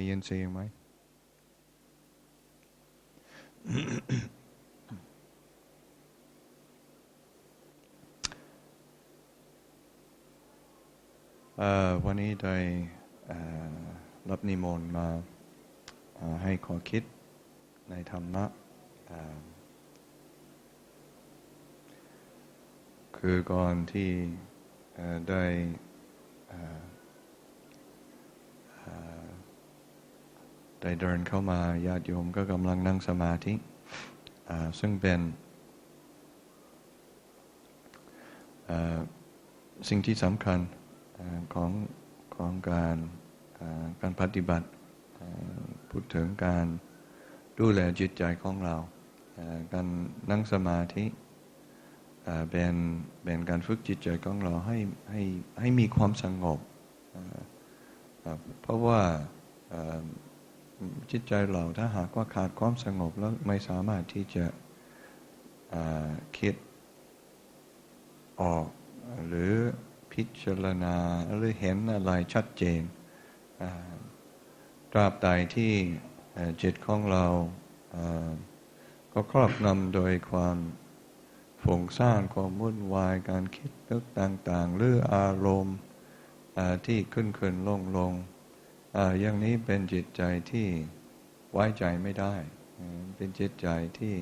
ได้ยินเสียงไหมเอ่อวันนี้ได้เอ่อรับนิมนต์มาเอ่อให้ขอคิดในธรรมะเอ่อคือก่อนที่ได้เอ่อเอ่อ ได้เดินเข้ามาญาติโยมก็กำลังนั่งสมาธิซึ่งเป็นสิ่งที่สำคัญอของของการการปฏิบัติพูดถึงการดูแลจิตใจของเรา การนั่งสมาธิเป็นเป็นการฝึกจิตใจของเราให้ให้ให้มีความสงบ เพราะว่า จิตใจเราถ้าหากว่าขาดความสงบแล้วไม่สามารถที่จะคิดออกหรือพิจารณาหรือเห็นอะไรชัดเจนตราบใดที่จิตของเราก็ครอบงำโดยความฝุ่งซ่านความวุ่นวายการคิดนึกต่าง ๆ หรืออารมณ์ที่ขึ้นขึ้นลงลง อย่างนี้เป็นจิตใจที่ไว้ใจไม่ได้ เป็นจิตใจที่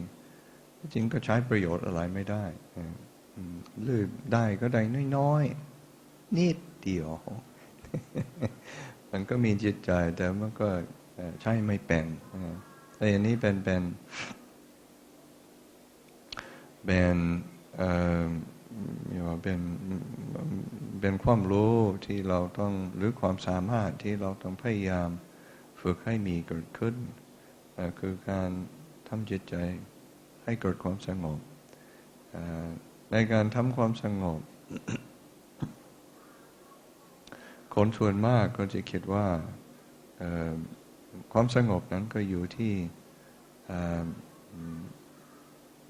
จริงก็ใช้ประโยชน์อะไรไม่ได้อ่าอืมได้ก็ได้น้อยๆนิดเดียว มันก็มีจิตใจแต่มันก็ใช้ไม่เป็นแต่อันนี้เป็นเป็นเป็น มีว่าเป็นเป็นความรู้ที่เราต้องหรือความสามารถที่เราต้องพยายามฝึกให้มีเกิดขึ้นเอ่คือการทำจิตใจให้เกิดความสงบ ในการทำความสงบ คนส่วนมากก็จะคิดว่าความสงบนั้นก็อยู่ที่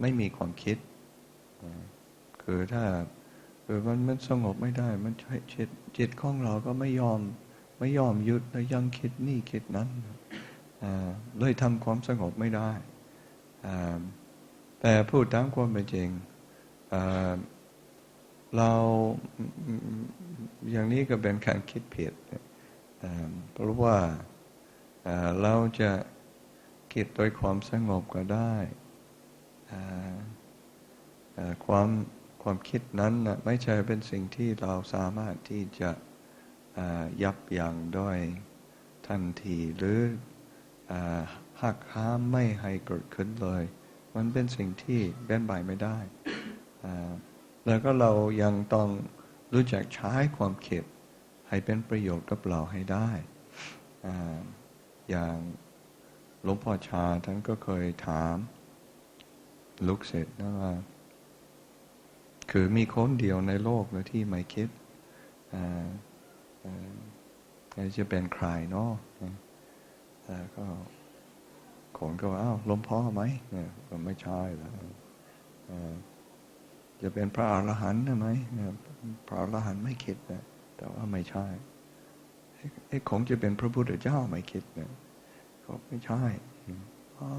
ไม่มีความคิด คือถ้าเออมันมันสงบไม่ได้ มันใช้จิตจิตของเราก็ไม่ยอมไม่ยอมหยุดแล้วยังคิดนี่คิดนั้นเลยทำความสงบไม่ได้ แต่พูดตามความเป็นจริง เราอย่างนี้ก็เป็นการคิดผิดเอ่อเพราะว่าเราจะคิดโดยความสงบก็ได้ความ ความคิดนั้นนะไม่ใช่เป็นสิ่งที่เราสามารถที่จะยับยั้งด้วยทันทีหรืออหักห้ามไม่ให้เกิดขึ้นเลย มันเป็นสิ่งที่เป็นไปไม่ได้ แล้วก็เรายังต้องรู้จักใช้ความคิดให้เป็นประโยชน์กับเราให้ได้ออย่างหลวงพ่อชาท่านก็เคยถาม ลูกศิษย์นะว่า คือมีคนเดียวในโลกเลยที่ไม่คิดจะเป็นใครเนาะอ่ก็คนก็ว่าอ้าวลวงพ่อไหมเนี่ยก็ไม่ใช่แล้วจะเป็นพระอรหันต์ได้ไหมเนี่ยพระอรหันต์ไม่คิดนะแต่ว่าไม่ใช่ไอ้ของจะเป็นพระพุทธเจ้าไม่คิดนะก็ไม่ใช่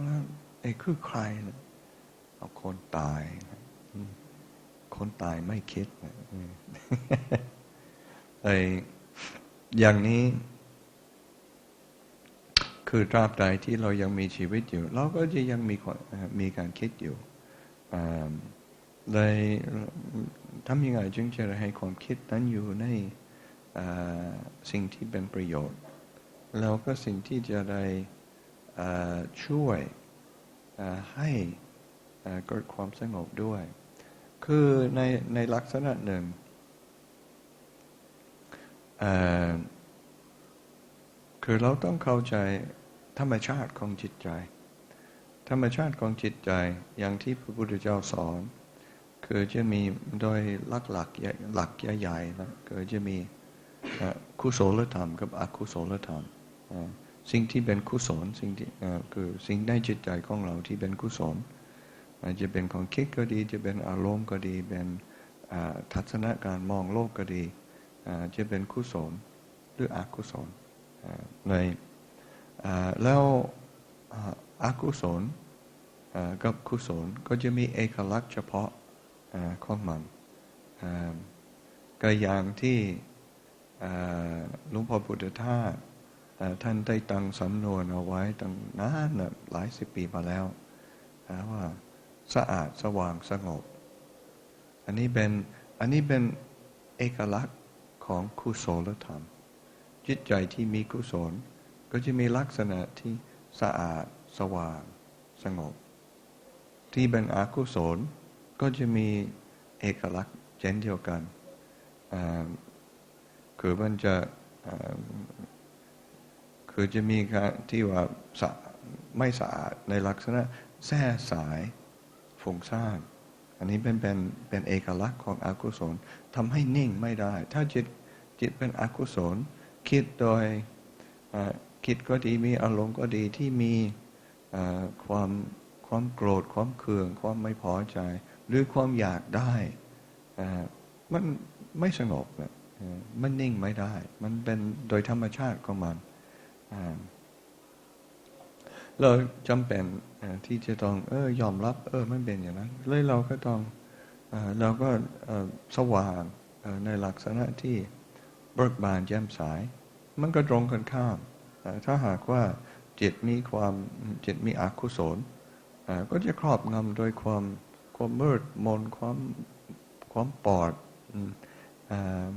แล้วไอ้คือใครนะเอาคนตายนะ คนตายไม่คิดนะอืมไอ้อย่างนี้ คือตราบใดที่เรายังมีชีวิตอยู่ เราก็จะยังมีความเอ่อมีการคิดอยู่อ่าเลยทำยังไงจึงจะให้ความคิดนั้นอยู่ในอ่าสิ่งที่เป็นประโยชน์ แล้วก็สิ่งที่จะได้อ่าช่วยอ่าให้อ่าเกิดความสงบด้วย คือในในลักษณะหนึ่งคือเราต้องเข้าใจธรรมชาติของจิตใจ ธรรมชาติของจิตใจอย่างที่พระพุทธเจ้าสอน คือจะมีโดยหลักหลักใหญ่หลักใหญ่ๆนะคือจะมีเอ่อกุศลธรรมกับอกุศลธรรม สิ่งที่เป็นกุศลสิ่งที่คือสิ่งในจิตใจของเราที่เป็นกุศล อาจจะเป็นของคิดก็ดี จะเป็นอารมณ์ก็ดี เป็นทัศนะการมองโลกก็ดี จะเป็นกุศลหรืออกุศลในแล้วอกุศลกับกุศลก็จะมีเอกลักษณ์เฉพาะของมันอ่าก็อย่างที่หลวงพ่อพุทธทาสท่านได้ตั้งสำนวนเอาไว้ตั้งนานหลายสิบปีมาแล้วว่า สะอาดสว่างสงบ อันนี้เป็นอันนี้เป็นเอกลักษณ์ของกุศลธรรม จิตใจที่มีกุศลก็จะมีลักษณะที่สะอาดสว่างสงบ ที่เป็นอกุศลก็จะมีเอกลักษณ์เช่นเดียวกัน คือมันจะคือจะมีการที่ว่าไม่สะอาดในลักษณะแท้สาย ฟุ้งซ่านอันนี้เป็นเป็นเป็นเอกลักษณ์ของอกุศลทำให้นิ่งไม่ได้ ถ้าจิตจิตเป็นอกุศล คิดโดยคิดก็ดีมีอารมณ์ก็ดีที่มีความความโกรธความเคือง ความไม่พอใจ หรือความอยากได้มันไม่สงบมันนิ่งไม่ได้ มันเป็นโดยธรรมชาติของมันอ่า เราจำเป็นที่จะต้องเออยอมรับ เออมันเป็นอย่างนั้นเลยเราก็ต้องเราก็สว่างในลักษณะที่เบิกบานแจ่มใสมันก็ตรงกันข้าม ถ้าหากว่าจิตมีความจิตมีอกุศลก็จะครอบงำโดยความความมืดมนความความปอดอ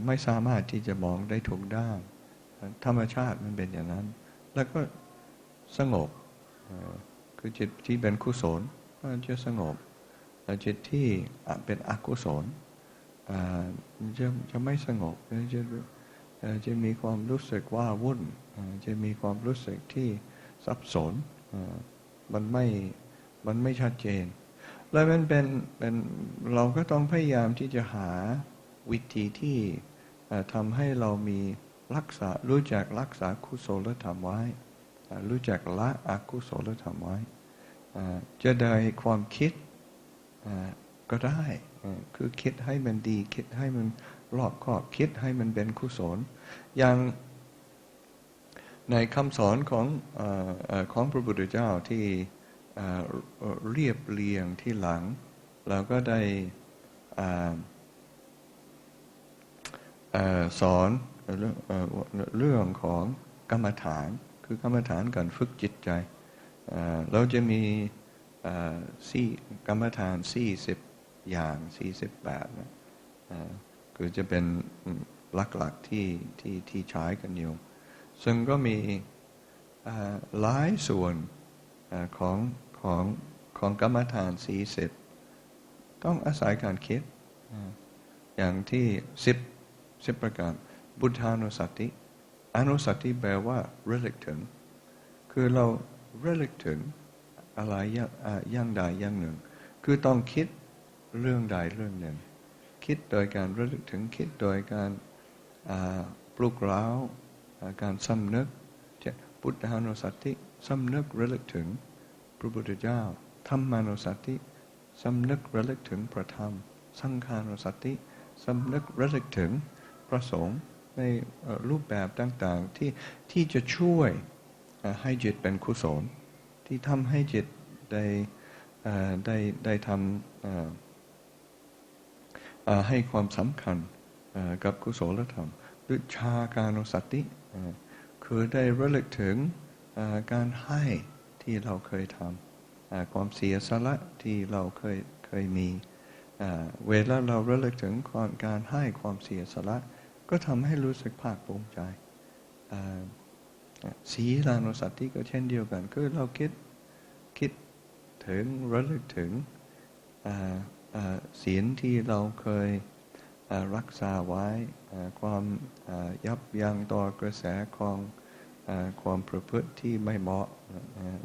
ไม่สามารถที่จะมองได้ถูกด้านธรรมชาติมันเป็นอย่างนั้น แล้วก็สงบ คือจิตที่เป็นกุศลมันจะสงบแต่จิตที่เป็นอกุศลจะจะไม่สงบจะจะมีความรู้สึกว่าวุ่นจะมีความรู้สึกที่สับสนมันไม่มันไม่ชัดเจน แล้วมันเป็นเป็นเราก็ต้องพยายามที่จะหาวิธีที่ทำให้เรามีรักษารู้จักรักษากุศลธรรมไว้ รู้จักละอกุศลธรรมไว้จะได้ความคิดก็ได้คือคิดให้มันดีคิดให้มันรอบคอบคิดให้มันเป็นกุศล อย่างในคำสอนของอของพระพุทธเจ้าที่เรียบเรียงที่หลัง เราก็ได้สอนเรื่องของกรรมฐาน คือกรรมฐานการฝึกจิตใจ เราจะมีสี่กรรมฐานสี่สิบอย่างสี่สิบแบบนะคือจะเป็นหลักๆที่ที่ที่ใช้กันอยู่ ซึ่งก็มีหลายส่วนอของของของกรรมฐานสี่สิบต้องอาศัยการคิดอ่าอย่างที่สิบสิบประการบุทธานุสติ อนุสัติแปลว่าระลึกถึง คือเราระลึกถึงอะไรอย่างอ่าอย่างใดอย่างหนึ่ง คือต้องคิดเรื่องใดเรื่องหนึ่ง คิดโดยการระลึกถึงคิดโดยการปลุกเร้าการสำนึกเช่นพุทธานุสัติสำนึกระลึกถึงพระพุทธเจ้าธรรมานุสัติสำนึกระลึกถึงพระธรรม สังฆานุสัติสำนึกระลึกถึงพระสงฆ์ ในรูปแบบต่างๆที่ที่จะช่วยให้จิตเป็นกุศล ที่ทำให้จิตได้ได้ได้ทำให้ความสำคัญกับกุศลธรรมหรือชาการนสติ คือได้ระลึกถึงการให้ที่เราเคยทำความเสียสละที่เราเคยเคยมีเอ่อเวลาเราระลึกถึงความการให้ความเสียสละ ก็ทำให้รู้สึกภาคภูมิใจเอ่อศีลานุสติก็เช่นเดียวกัน คือเราคิดคิดถึงระลึกถึงศีลที่เราเคยรักษาไว้ความยับยั้งต่อกระแสของอ่าความประพฤติที่ไม่เหมาะ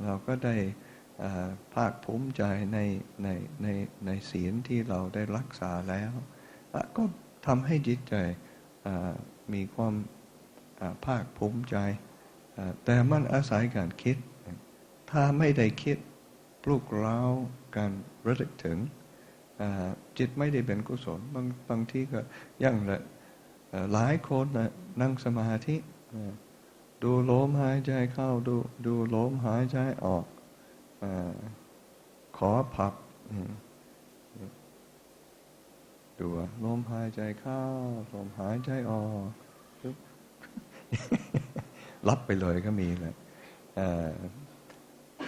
เราก็ได้ภาคภูมิใจในในในในศีลที่เราได้รักษาแล้ว ก็ทำให้จิตใจ มีความาภาคภูมิใจ แต่มันอาศัยการคิด ถ้าไม่ได้คิดปลุกเร้าการระลึกถึง จิตไม่ได้เป็นกุศลบางบางที่ก็ยังละหลายคนนะนั่งสมาธิ ดูลมหายใจเข้าดูดูลมหายใจออกอขอพับ ดูว่าลมหายใจเข้าลมหายใจออกรับไปเลยก็มีเลยเอ่อ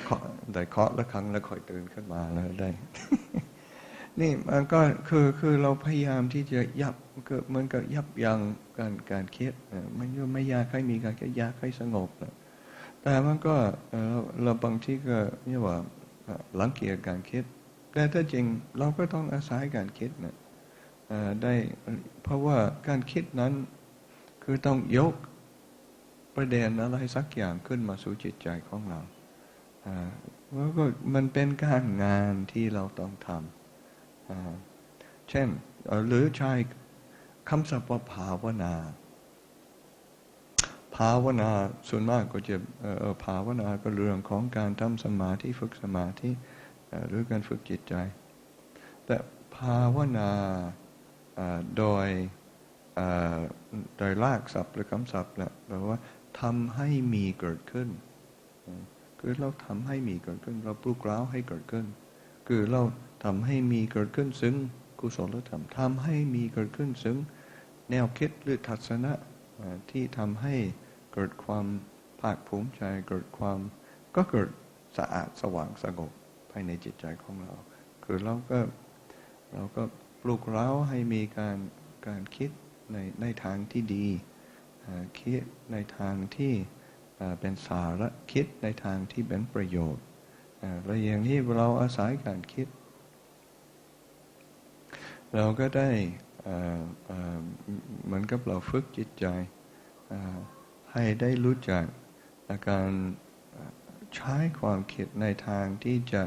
เคาะแต่เคาะละครั้งแล้วค่อยตื่นขึ้นมาแล้วได้ นี่มันก็คือคือเราพยายามที่จะยับก็เหมือนกับยับยั้งการการคิดเอ่อมันก็ไม่ยากให้มีการคิดอยากให้สงบนะแต่มันก็เราบางที่ก็เรียกว่าหลังเกียจการคิด แต่ถ้าจริงเราก็ต้องอาศัยการคิดนะเอ่อ ได้เพราะว่าการคิดนั้นคือต้องยกประเด็นอะไรสักอย่างขึ้นมาสู่จิตใจของเราแล้วก็มันเป็นการงานที่เราต้องทำเช่นหรือใช้คำศัพท์ว่าภาวนา ภาวนาส่วนมากก็จะภาวนาก็เรื่องของการทำสมาธิฝึกสมาธิหรือการฝึกจิตใจ แต่ภาวนา โดยโดยลากศัพท์หรือคำศัพท์แหละแปลว่าทำให้มีเกิดขึ้น คือเราทำให้มีเกิดขึ้น เราปลุกเร้าให้เกิดขึ้น คือเราทำให้มีเกิดขึ้นซึ่งกุศลธรรมทำให้มีเกิดขึ้นซึ่งแนวคิดหรือทัศนะที่ทำให้เกิดความภาคภูมิใจเกิดความก็เกิดสะอาดสว่างสงบภายในจิตใจของเรา คือเราก็เราก็ ปลุกเร้าให้มีการการคิดในในทางที่ดีคิดในทางที่เป็นสาระคิดในทางที่เป็นประโยชน์อ่าแล้วอย่างที่เราอาศัยการคิด เราก็ได้เหมือนกับเราฝึกจิตใจ ให้ได้รู้จักการใช้ความคิดในทางที่จะ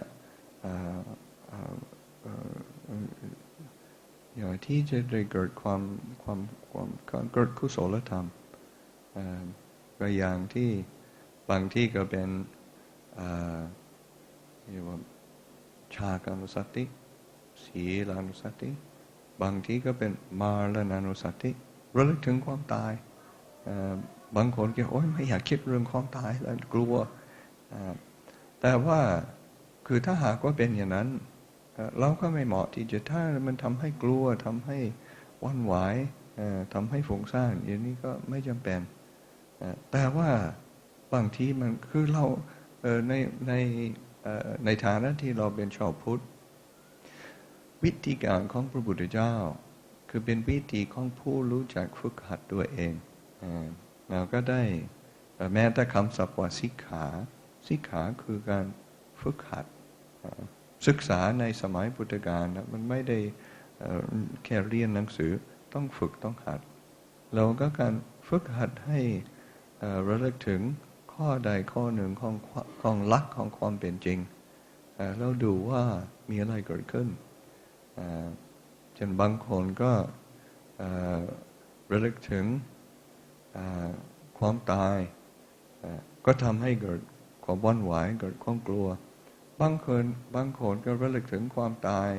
ที่จะได้เกิดความความความเกิดกุศลธรรมก็อย่างที่บางที่ก็เป็นเรียกว่าชาการนุสติสีลานุสติ บางที่ก็เป็นมาลนานุสติระลึกถึงความตายบางคนก็โอ๊ยไม่อยากคิดเรื่องความตายแล้วกลัวแต่ว่าคือถ้าหากว่าเป็นอย่างนั้น เราก็ไม่เหมาะที่จะถ้ามันทำให้กลัวทำให้วันไหวายเอ่อทำให้ฝุ่งซ่านอย่างนี้ก็ไม่จำเป็นแต่ว่าบางทีมันคือเราในในในฐานะที่เราเป็นชาวพุทธวิธีการของพระพุทธเจ้า คือเป็นวิธีของผู้รู้จักฝึกหัดตัวเองเราก็ได้แม้แต่คำศัพว่าสิกขา สิกขาคือการฝึกหัด ศึกษาในสมัยพุทธกาลนะมันไม่ได้แค่เรียนหนังสือต้องฝึกต้องหัด เราก็การฝึกหัดให้ระลึกถึงข้อใดข้อหนึ่งของของลักของความเป็นจริงเอ่อแล้วดูว่ามีอะไรเกิดขึ้นเช่นบางคนก็ระลึกถึงความตาย ก็ทำให้เกิดความวันไหวเกิดความกลัว บางคนบางคนก็ระลึกถึงความตาย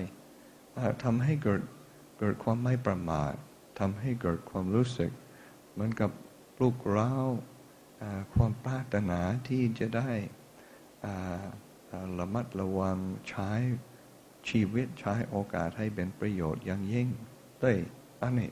ทำให้เกิดเกิดความไม่ประมาททำให้เกิดความรู้สึก เหมือนกับปลุกเร้าความปรารถนาที่จะได้ระมัดระวังใช้ชีวิตใช้โอกาสให้เป็นประโยชน์อย่างยิ่งด้วยอันนี้